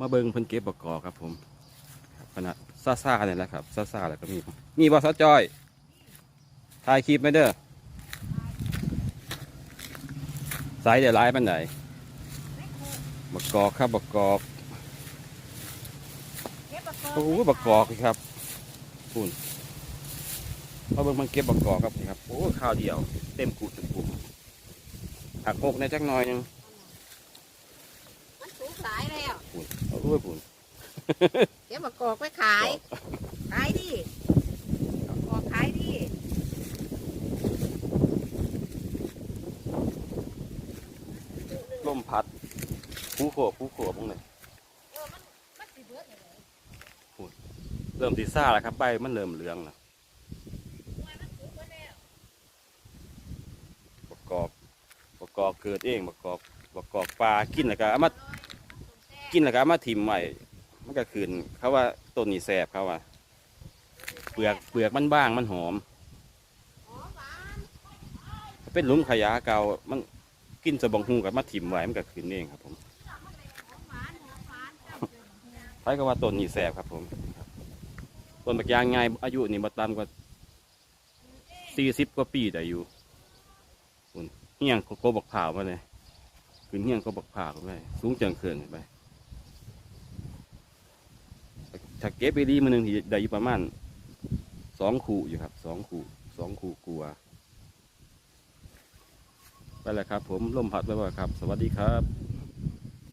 มาเบิ่งเพิ่นเก็บบักกอกครับผมครับขนาดซ่าซ่าๆเนี่ยแหละครับซ่าซ่าๆแล้วก็มีมีบอสจอยถ่ายคลิปไหมเด้อสายเดี๋ยวไลฟ์ปันไหนบักกอกครับบักกอกเก็บบักกอกโอ้ยบักกอกนี่ครับปุ่นมาเบิ่งมันเก็บบักกอกครับนี่ครับโอ้ยข้าวเดียว เต็มกุดเต็มกุดหักหกในจักหน่อยหนึงมันสูงหลายแล้ว ปุ่นเอาด้วยปุ่นเก็บบักกอกไปขาย ขายดิบักกอกขายดิลมพัดผู้โขบผู้โขบตรงไหนเออมันมันสิเบิดเลยเริ่มตีซ่าแล้วครับใบมันเริ่มเหลืองแล้วมันสูงเบิดแล้วประกอบประกอบเกิดเองประกอบประกอบปลากินแล้วก็เอามา กินแล้วก็เอามาถิ่มไว้มันก็คืนเขาว่าต้นนี้แสบเขาว่า เปลือกเปลือกมันบ้างมันหอม เป็นหลุมขยะเก่ามันกินสะบองหูกับมาถิ่มไว้มันก็คืนเองครับผมหอมหวานหอมหวานจังเลยใครก็ว่าต้นนี้แสบครับผมต้นบักยางไงอายุนี่มาตามกว่าสี่สิบกว่าปีแต่อยู่เฮี้ยงโกบักผ่าวมาเลยขึ้นเฮี้ยงโกบักผ่าวไปสูงเจิงเขื่อนไป ถ้าเก็บไปดีมันหนึ่งที่ได้อยู่ประมาณสองขู่อยู่ครับสองขู่สองขู่กลัวไปแล้วครับ ผมลมพัดไปว่าครับ สวัสดีครับ